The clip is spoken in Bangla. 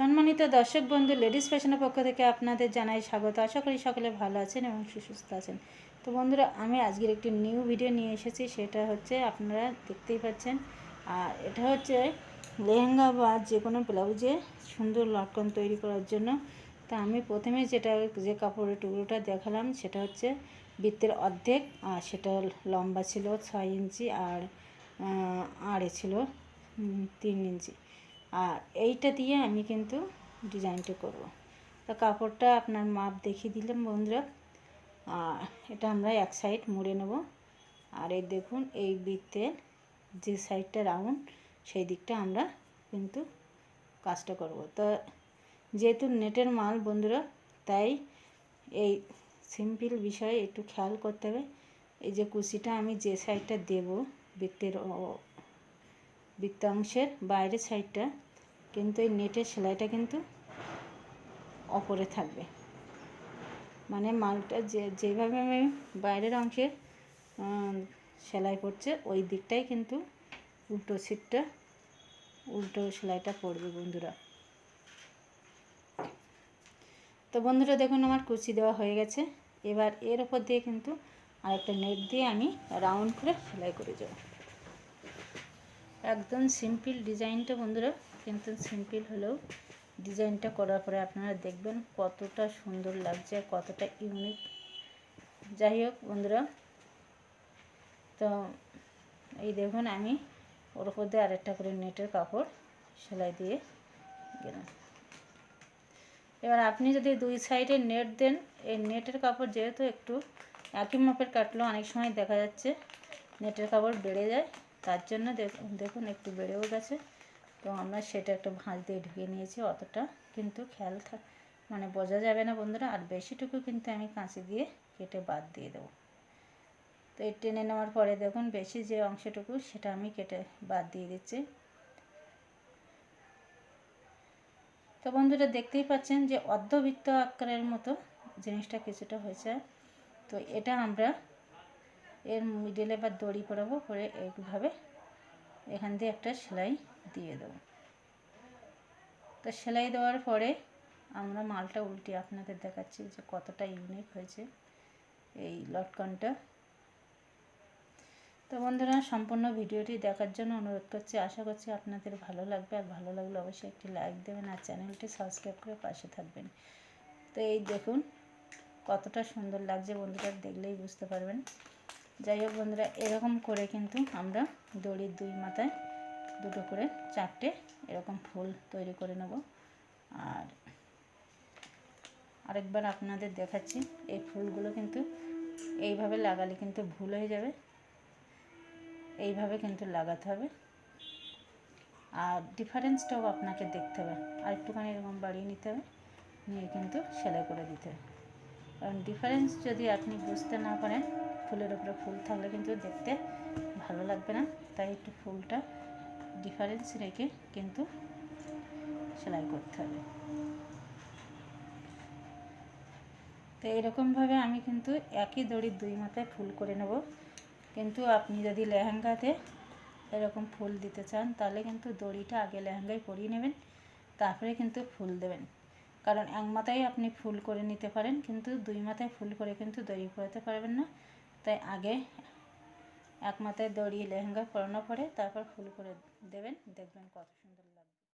সম্মানিত দর্শক বন্ধু, লেডিস ফ্যাশনের পক্ষ থেকে আপনাদের জানাই স্বাগত। আশা করি সকলে ভালো আছেন এবং সুস্থ আছেন। তো বন্ধুরা, আমি আজকের একটি নিউ ভিডিও নিয়ে এসেছি। সেটা হচ্ছে আপনারা দেখতেই পাচ্ছেন। আর এটা হচ্ছে লেহেঙ্গা বা যে কোনো ব্লাউজে সুন্দর লটকন তৈরি করার জন্য। তা আমি প্রথমে যেটা, যে কাপড়ের টুকরোটা দেখালাম, সেটা হচ্ছে বৃত্তের অর্ধেক, আর সেটা লম্বা ছিল ছয় ইঞ্চি আর আড়ে ছিল তিন ইঞ্চি। আর এইটা দিয়ে আমি কিন্তু ডিজাইনটা করব। তা কাপড়টা আপনার মাপ দেখিয়ে দিলাম বন্ধুরা। আর এটা আমরা এক সাইড মুড়ে নেব। আর এই দেখুন, এই বৃত্তের যে সাইডটা রাউন্ড, সেই দিকটা আমরা কিন্তু কাজটা করব। তো যেহেতু নেটের মাল বন্ধুরা, তাই এই সিম্পল বিষয়ে একটু খেয়াল করতে হবে। এই যে কুচিটা আমি যে সাইডটা দেব বৃত্তের বৃত্তাংশের বাইরের সাইডটা কিন্তু এই নেটের সেলাইটা কিন্তু অপরে থাকবে। মানে মালটা যে, যেভাবে আমি বাইরের অংশে সেলাই করছে, ওই দিকটাই কিন্তু উল্টো সিটটা উল্টো সেলাইটা পড়বে বন্ধুরা। তো বন্ধুরা দেখুন আমার কুচি দেওয়া হয়ে গেছে। এবার এর ওপর দিয়ে কিন্তু আরেকটা নেট দিয়ে আমি রাউন্ড করে সেলাই করে যাব। একদম সিম্পল ডিজাইনটা বন্ধুরা কিন্তু সিম্পল হলেও ডিজাইনটা করার পরে আপনারা দেখবেন কতটা সুন্দর লাগছে কতটা ইউনিক যাই হোক বন্ধুরা, তো এই দেখুন আমি ওর উপর দিয়ে আরেকটা করে নেটের কাপড় সেলাই দিয়ে গেলাম। এবার আপনি যদি দুই সাইডে নেট দেন, এই নেটের কাপড় যেহেতু একটু একই মাপের কাটলেও অনেক সময় দেখা যাচ্ছে, নেটের কাপড় বেড়ে যায়। তার জন্য দেখুন একটু বেড়েও গেছে। তো আমরা সেটা একটু ভাঁজ দিয়ে ঢুকিয়ে নিয়েছি অতটা। কিন্তু খেয়াল থাক মানে বোঝা যাবে না বন্ধুরা, আর বেশিটুকু কিন্তু আমি কাঁচি দিয়ে কেটে বাদ দিয়ে দেবো। তো এই টেনে নেওয়ার পরে দেখুন বেশি যে অংশটুকু সেটা আমি কেটে বাদ দিয়ে দিচ্ছি। তো বন্ধুরা দেখতেই পাচ্ছেন যে অর্ধবৃত্ত আকারের মতো জিনিসটা কিছুটা হয়েছে। তো এটা আমরা এর মিডলে বা দড়ি পরাবো করে এইভাবে এখান দিয়ে একটা সেলাই দিয়ে দেবো। তো সেলাই দেওয়ার পরে আমরা মালটা উল্টে আপনাদের দেখাচ্ছি যে কতটা ইউনিক হয়েছে এই লটকনটা। তো বন্ধুরা, সম্পূর্ণ ভিডিওটি দেখার জন্য অনুরোধ করছি। আশা করছি আপনাদের ভালো লাগবে। আর ভালো লাগলে অবশ্যই একটি লাইক দেবেন আর চ্যানেলটি সাবস্ক্রাইব করে পাশে থাকবেন। তো এই দেখুন কতটা সুন্দর লাগছে বন্ধুরা, দেখলেই বুঝতে পারবেন। যাই হোক বন্ধুরা, এরকম করে কিন্তু আমরা দড়ির দুই মাথায় দুটো করে চারটে এরকম ফুল তৈরি করে নেব। আর আরেকবার আপনাদের দেখাচ্ছি, এই ফুলগুলো কিন্তু এইভাবে লাগালে কিন্তু ভুল হয়ে যাবে। এইভাবে কিন্তু লাগাতে হবে। আর ডিফারেন্সটাও আপনাকে দেখতে হবে। আর একটুখানি এরকম বাড়িয়ে নিতে হবে, নিয়ে কিন্তু সেলাই করে দিতে হবে। ডিফারেন্স যদি আপনি বুঝতে না পারেন, ফুলের উপরে ফুল থাকলে কিন্তু দেখতে ভালো লাগবে না। তাই একটু ফুলটা ডিফারেন্স রেখে কিন্তু সেলাই করতে হবে। তো এরকমভাবে আমি কিন্তু একই দড়ির দুই মাথায় ফুল করে নেব। কিন্তু আপনি যদি লেহেঙ্গাতে এরকম ফুল দিতে চান, তাহলে কিন্তু দড়িটা আগে লেহেঙ্গায় পরিয়ে নেবেন, তারপরে কিন্তু ফুল দেবেন। কারণ এক মাথায় আপনি ফুল করে নিতে পারেন, কিন্তু দুই মাথায় ফুল করে কিন্তু দড়ি পরাতে পারবেন না। তাই আগে এক মাথায় দড়ি, লেহেঙ্গা পরানো পরে তারপর ফুল করে দেবেন, দেখবেন কত